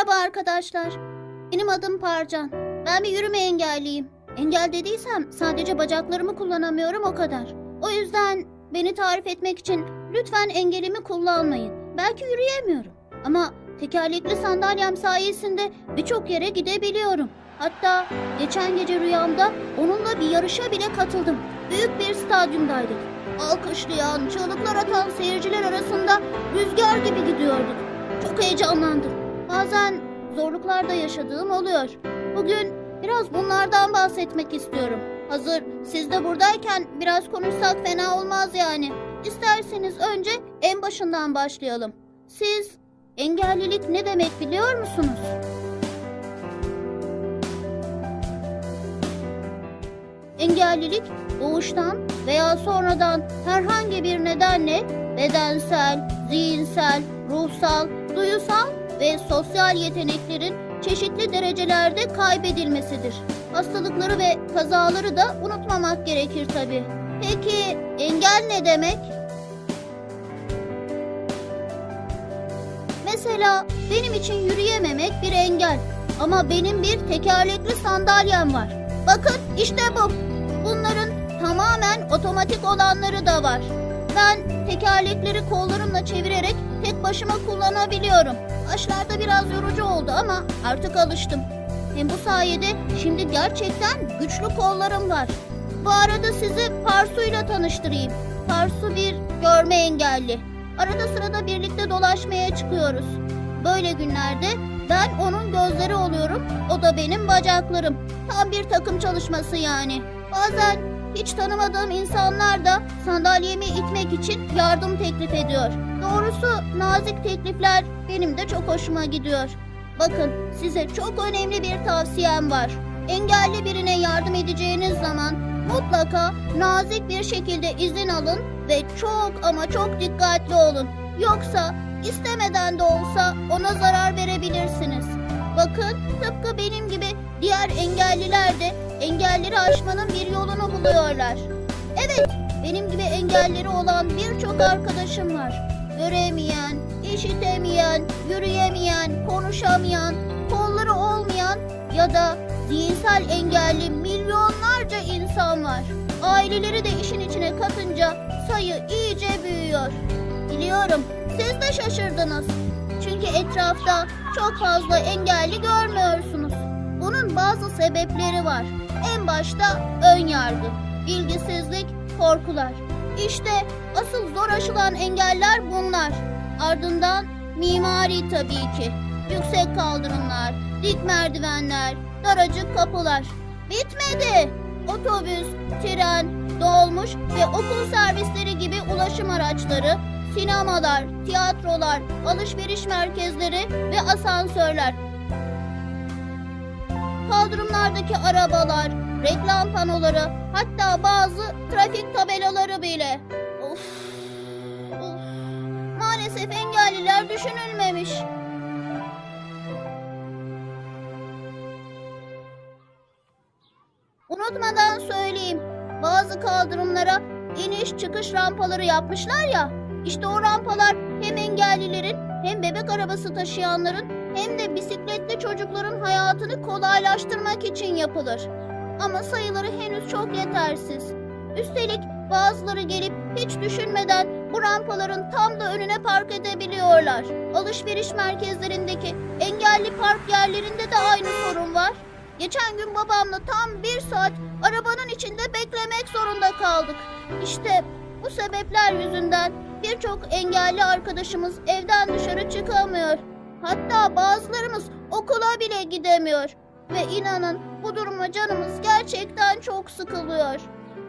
Merhaba arkadaşlar. Benim adım Parcan. Ben bir yürüme engelliyim. Engel dediysem sadece bacaklarımı kullanamıyorum o kadar. O yüzden beni tarif etmek için lütfen engelimi kullanmayın. Belki yürüyemiyorum. Ama tekerlekli sandalyem sayesinde birçok yere gidebiliyorum. Hatta geçen gece rüyamda onunla bir yarışa bile katıldım. Büyük bir stadyumdaydık. Alkışlayan, çığlıklar atan seyirciler arasında rüzgar gibi gidiyorduk. Çok heyecanlandım. Bazen zorluklarda yaşadığım oluyor. Bugün biraz bunlardan bahsetmek istiyorum. Hazır siz de buradayken biraz konuşsak fena olmaz yani. İsterseniz önce en başından başlayalım. Siz engellilik ne demek biliyor musunuz? Engellilik doğuştan veya sonradan herhangi bir nedenle bedensel, zihinsel, ruhsal, duyusal ve sosyal yeteneklerin çeşitli derecelerde kaybedilmesidir. Hastalıkları ve kazaları da unutmamak gerekir tabii. Peki engel ne demek? Mesela benim için yürüyememek bir engel. Ama benim bir tekerlekli sandalyem var. Bakın işte bu. Bunların tamamen otomatik olanları da var. Ben tekerlekleri kollarımla çevirerek tek başıma kullanabiliyorum. Başlarda biraz yorucu oldu ama artık alıştım. Hem bu sayede şimdi gerçekten güçlü kollarım var. Bu arada sizi Parsu'yla tanıştırayım. Parsu bir görme engelli. Arada sırada birlikte dolaşmaya çıkıyoruz. Böyle günlerde ben onun gözleri oluyorum, o da benim bacaklarım. Tam bir takım çalışması yani. Bazen hiç tanımadığım insanlar da sandalyemi itmek için yardım teklif ediyor. Doğrusu nazik teklifler benim de çok hoşuma gidiyor. Bakın size çok önemli bir tavsiyem var. Engelli birine yardım edeceğiniz zaman mutlaka nazik bir şekilde izin alın ve çok ama çok dikkatli olun. Yoksa istemeden de olsa ona zarar verebilirsiniz. Bakın tıpkı benim gibi diğer engelliler de engelleri aşmanın bir yolunu buluyorlar. Evet, benim gibi engelleri olan birçok arkadaşım var. Göremeyen, işitemeyen, yürüyemeyen, konuşamayan, kolları olmayan ya da zihinsel engelli milyonlarca insan var. Aileleri de işin içine katınca sayı iyice büyüyor. Biliyorum, siz de şaşırdınız. Çünkü etrafta çok fazla engelli görmüyorsunuz. Bunun bazı sebepleri var. En başta ön yargı, bilgisizlik, korkular. İşte asıl zor aşılan engeller bunlar. Ardından mimari tabii ki. Yüksek kaldırımlar, dik merdivenler, daracık kapılar. Bitmedi. Otobüs, tren, dolmuş ve okul servisleri gibi ulaşım araçları, sinemalar, tiyatrolar, alışveriş merkezleri ve asansörler. Kaldırımlardaki arabalar, reklam panoları, hatta bazı trafik tabelaları bile. Of, of. Maalesef engelliler düşünülmemiş. Unutmadan söyleyeyim. Bazı kaldırımlara iniş çıkış rampaları yapmışlar ya. İşte o rampalar hem engellilerin hem bebek arabası taşıyanların hem de bisikletli çocukların hayatını kolaylaştırmak için yapılır. Ama sayıları henüz çok yetersiz. Üstelik bazıları gelip hiç düşünmeden bu rampaların tam da önüne park edebiliyorlar. Alışveriş merkezlerindeki engelli park yerlerinde de aynı sorun var. Geçen gün babamla tam bir saat arabanın içinde beklemek zorunda kaldık. İşte bu sebepler yüzünden birçok engelli arkadaşımız evden dışarı çıkamıyor. Hatta bazılarımız okula bile gidemiyor. Ve inanın bu duruma canımız gerçekten çok sıkılıyor.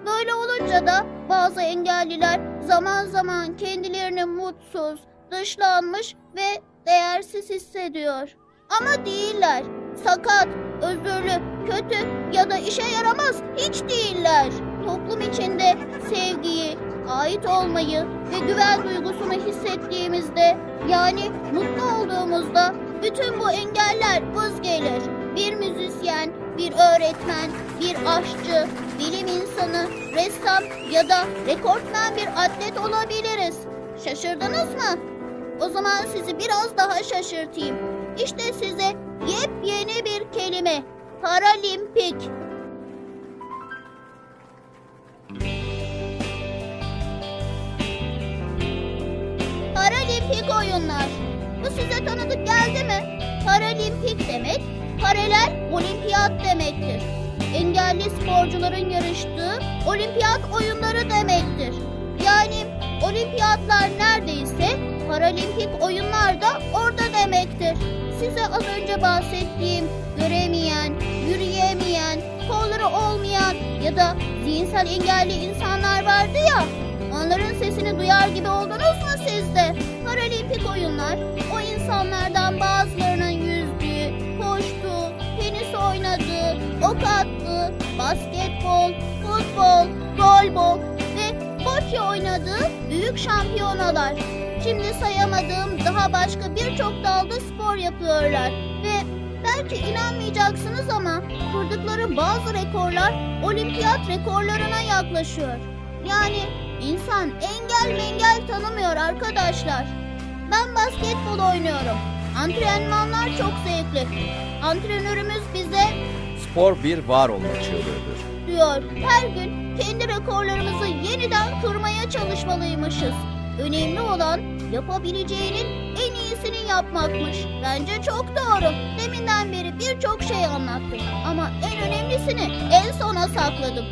Böyle olunca da bazı engelliler zaman zaman kendilerini mutsuz, dışlanmış ve değersiz hissediyor. Ama değiller. Sakat, özürlü, kötü ya da işe yaramaz hiç değiller. Toplum içinde sevgiyi, ait olmayı ve güven duygusunu hissettiğimizde yani mutlu olduğumuzda bütün bu engeller vız gelir. Bir müzisyen, bir öğretmen, bir aşçı, bilim insanı, ressam ya da rekortmen bir atlet olabiliriz. Şaşırdınız mı? O zaman sizi biraz daha şaşırtayım. İşte size yepyeni bir kelime. Paralimpik. Oyunlar. Bu size tanıdık geldi mi? Paralimpik demek, paralel olimpiyat demektir. Engelli sporcuların yarıştığı olimpiyat oyunları demektir. Yani olimpiyatlar neredeyse paralimpik oyunlar da orada demektir. Size az önce bahsettiğim göremeyen, yürüyemeyen, kolları olmayan ya da zihinsel engelli insanlar vardı ya. Onların sesini duyar gibi oldunuz mu siz de? Paralimpik oyunlar o insanlardan bazılarının yüzdüğü, koştuğu, tenis oynadığı, ok attığı, basketbol, futbol, golbol ve bocce oynadığı büyük şampiyonalar. Şimdi sayamadığım daha başka birçok dalda spor yapıyorlar ve belki inanmayacaksınız ama kurdukları bazı rekorlar olimpiyat rekorlarına yaklaşıyor. Yani insan engel mengel tanımıyor arkadaşlar. Oynuyorum. Antrenmanlar çok zevkli. Antrenörümüz bize Spor bir var olma çığlığıdır. diyor her gün kendi rekorlarımızı yeniden kırmaya çalışmalıymışız. Önemli olan yapabileceğinin en iyisini yapmakmış. Bence çok doğru. Deminden beri birçok şey anlattım. Ama en önemlisini en sona sakladım.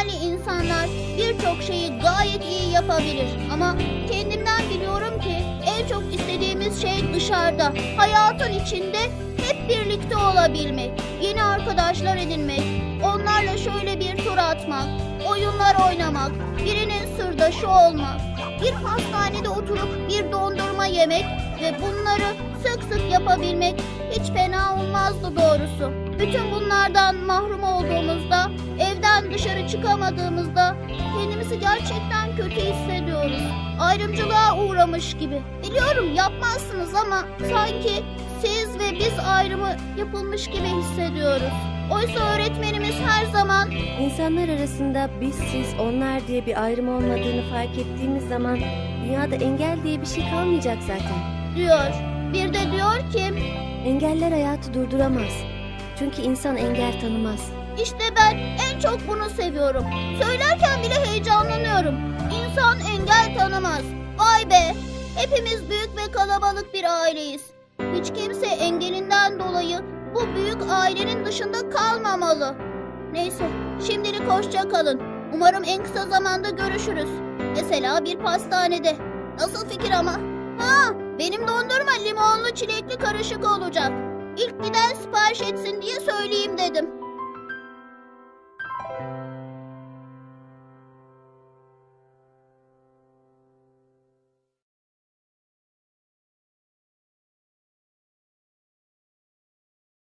Engelli insanlar birçok şeyi gayet iyi yapabilir. Ama kendimden biliyorum ki en çok istediğimiz şey dışarıda. Hayatın içinde hep birlikte olabilmek. Yeni arkadaşlar edinmek. Onlarla şöyle bir tur atmak. Oyunlar oynamak. Birinin sırdaşı olmak. Bir hastanede oturup bir dondurma yemek ve bunları sık sık yapabilmek hiç fena olmazdı doğrusu. Bütün bunlardan mahrum olduğumuzda, evden dışarı çıkamadığımızda kendimizi gerçekten kötü hissediyoruz. Ayrımcılığa uğramış gibi. Biliyorum yapmazsınız ama sanki siz ve biz ayrımı yapılmış gibi hissediyoruz. Oysa öğretmenimiz her zaman İnsanlar arasında biz siz onlar diye bir ayrım olmadığını fark ettiğimiz zaman dünyada engel diye bir şey kalmayacak zaten. diyor. Bir de diyor ki Engeller hayatı durduramaz. Çünkü insan engel tanımaz. İşte ben en çok bunu seviyorum. Söylerken bile heyecanlanıyorum. İnsan engel tanımaz. Vay be! Hepimiz büyük ve kalabalık bir aileyiz. Hiç kimse engelinden dolayı bu büyük ailenin dışında kalmamalı. Neyse, şimdilik hoşça kalın. Umarım en kısa zamanda görüşürüz. Mesela bir pastanede. Nasıl fikir ama? Ha, benim dondurma limonlu çilekli karışık olacak. İlk giden sipariş etsin diye söyleyeyim dedim.